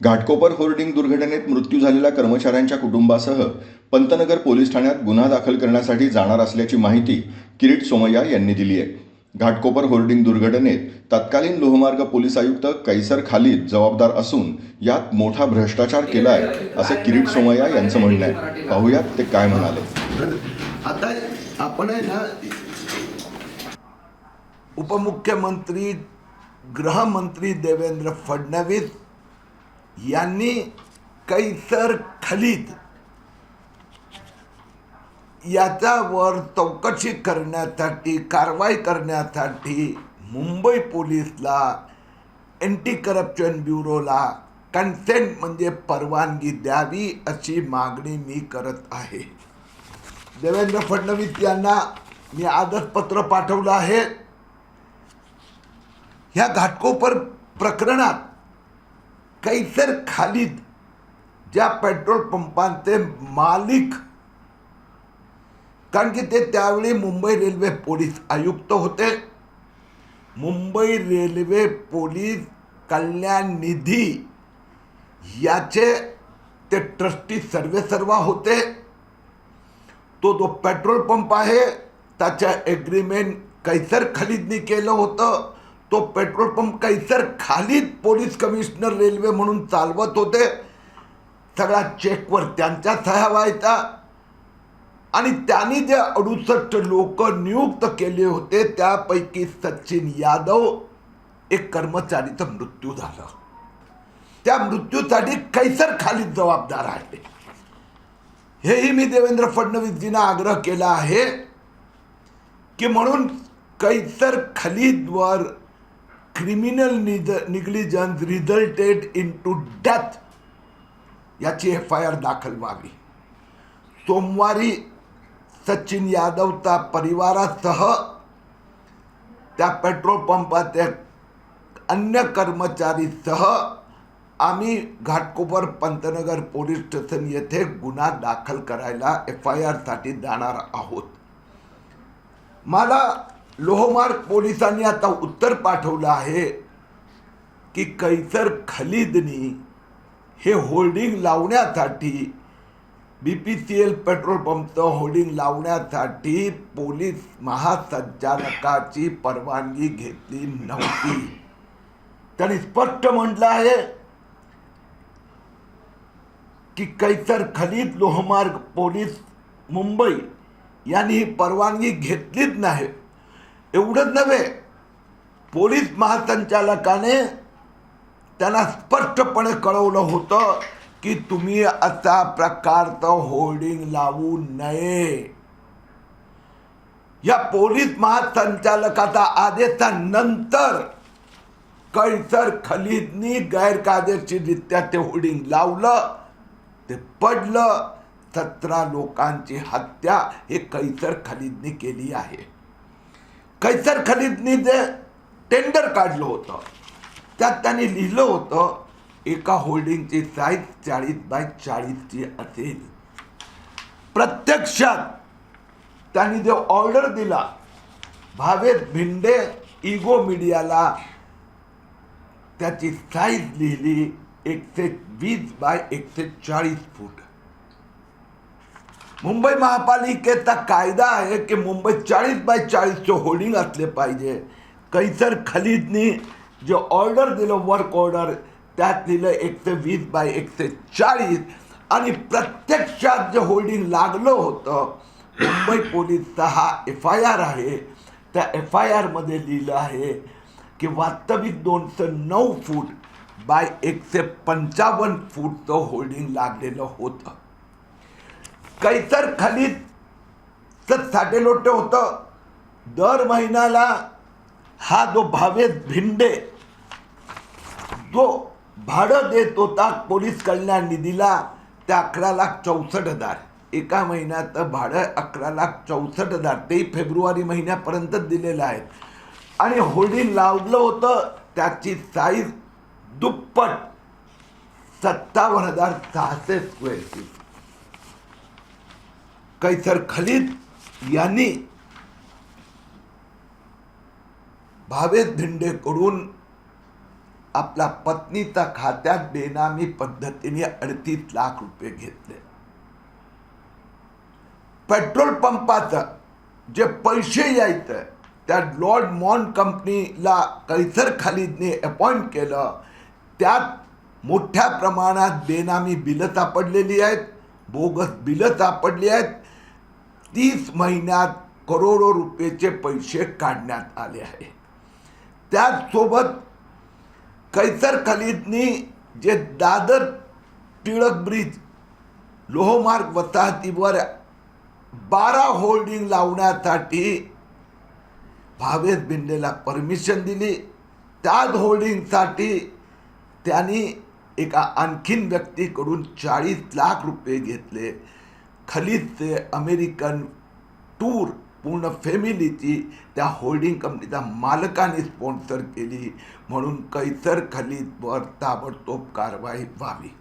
Ghatkopar hoarding दुर्घटनेत मृत्यू झालेल्या कर्मचाऱ्यांच्या कुटुंबासह पंतनगर पोलीस ठाण्यात गुन्हा दाखल करण्यासाठी जाणार असल्याची माहिती किरीट सोमय्या यांनी दिली आहे. घाटकोपर होर्डिंग दुर्घटनेत तत्कालीन लोहमार्ग पोलीस आयुक्त कैसर खालीद जबाबदार असून यात मोठा भ्रष्टाचार केला आहे असं किरीट सोमय्या यांचं म्हणणं आहे. पाहूयात ते काय म्हणाले. आता आपण आहे ना उपमुख्यमंत्री गृहमंत्री देवेंद्र फडणवीस यांनी कैसर खलीद. याच्यावर चौकशी करण्यासाठी कारवाई करण्यासाठी मुंबई पोलीसला अँटी करप्शन ब्युरोला कन्सेंट म्हणजे परवानगी द्यावी अशी मागणी मी करत आहे. देवेंद्र फडणवीस यांना मी आदत पत्र पाठवलं आहे. ह्या घाटकोपर प्रकरणात कैसर खालिद ज्या पेट्रोल पंपांचे मालिक कारण की ते त्यावेळी मुंबई रेल्वे पोलीस आयुक्त होते. मुंबई रेल्वे पोलीस कल्याण निधी याचे ते ट्रस्टी सर्वेसर्वा होते. तो जो पेट्रोल पंप आहे त्याच्या एग्रीमेंट कैसर खालिदनी केलं होतं. तो पेट्रोल पंप कैसर खालीच पोलीस कमिशनर रेल्वे म्हणून चालवत होते. सगळ्या चेकवर त्यांच्या सह्या व्हायचा आणि त्यांनी जे अडुसष्ट लोक नियुक्त केले होते त्यापैकी सचिन यादव एक कर्मचारीचा मृत्यू झाला. त्या मृत्यूसाठी कैसर खाली जबाबदार आहे. हेही मी देवेंद्र फडणवीसजींना आग्रह केला आहे की म्हणून कैसर खलीदवर क्रिमिनल निज negligence resulted in to death याची एफ आय आर दाखल व्हावी सोमवारी सचिन यादवचा परिवारासह त्या पेट्रोल पंपाचे अन्य कर्मचारीसह आम्ही घाटकोपर पंतनगर पोलीस स्टेशन येथे गुन्हा दाखल करायला एफ आय आरसाठी जाणार आहोत. मला लोहमार्ग पोलिसांनी आता उत्तर पाठवलं आहे की कैसर खलीदनी हे होल्डिंग लावण्यासाठी B P C L petrol पंपचं hoarding लावण्यासाठी पोलीस महासंचालकाची परवानगी घेतली नव्हती. त्यांनी स्पष्ट म्हटलं आहे की कैसर खलीद लोहमार्ग पोलीस मुंबई यांनी ही परवानगी घेतलीच नाही. एवढंच नव्हे पोलीस महासंचालकाने त्यांना स्पष्टपणे कळवलं होतं की तुम्ही असा प्रकारचं होर्डिंग लावू नये. या पोलीस महासंचालकाचा आदेशानंतर कैसर खलीदनी गैरकायदेशीररित्या ते होर्डिंग लावलं. ते पडलं. सतरा लोकांची हत्या हे कैसर खलीदनी केली आहे. कैसर खलीदनी जे टेंडर काढलं होतं. त्यात त्यांनी लिहिलं होतं एका होल्डिंगची साईज चाळीस बाय चाळीसची असेल. प्रत्यक्षात त्यांनी जो ऑर्डर दिला भावेश भिंडे इगो मीडियाला त्याची साईज लिहिली एकशे वीस बाय एकशे चाळीस फूट. मुंबई महापालिकेचा कायदा आहे की मुंबई चाळीस बाय चाळीसचं होर्डिंग असले पाहिजे. कैसर खलीदनी जे ऑर्डर दिलं वर्क ऑर्डर त्यात लिहिलं एकशे वीस बाय एकशे चाळीस. आणि प्रत्यक्षात जे होल्डिंग लागलं होतं मुंबई पोलीसचा हा एफ आय आर आहे. त्या एफ आय आरमध्ये लिहिलं आहे की वास्तविक दोनशे नऊ फूट बाय एकशे पंचावन्न फूटचं होल्डिंग लागलेलं होतं. कैसर खालीच साठे होतं. दर महिन्याला हा जो भावेश भिंडे जो भाडं देत होता पोलीस कल्याण निधीला ते अकरा लाख चौसष्ट हजार. एका महिन्याचं भाडं अकरा लाख चौसष्ट हजार. तेही फेब्रुवारी महिन्यापर्यंतच दिलेलं आहे. आणि होर्डिंग लावलं होतं त्याची साईज दुप्पट सत्तावन्न हजार सहाशे स्क्वेअर फीट कैसर खलीद यांनी भावेश भिंडेकडून आपल्या पत्नीच्या खात्यात बेनामी पद्धतीने अडतीस लाख रुपये घेतले. पेट्रोल पंपाचं जे पैसे यायचं त्या लॉर्ड मॉन कंपनीला कैसर खालिदने अपॉइंट केलं त्यात मोठ्या प्रमाणात बेनामी बिलं सापडलेली आहेत बोगस बिलं सापडली आहेत तीस महिन्यात करोडो रुपयेचे पैसे काढण्यात आले आहे. त्याचसोबत कैसर खलीदनी जे दादर टिळक ब्रिज लोहमार्ग वसाहतीवर बारा होल्डिंग लावण्यासाठी भावेश बिंडेला परमिशन दिली. त्याच होल्डिंगसाठी त्यांनी एका आणखीन व्यक्तीकडून चाळीस लाख रुपये घेतले. खलीदचे अमेरिकन टूर पूर्ण फॅमिलीची त्या होल्डिंग कंपनीच्या मालकाने स्पॉन्सर केली. म्हणून कैसर खलीदवर ताबडतोब कारवाई व्हावी.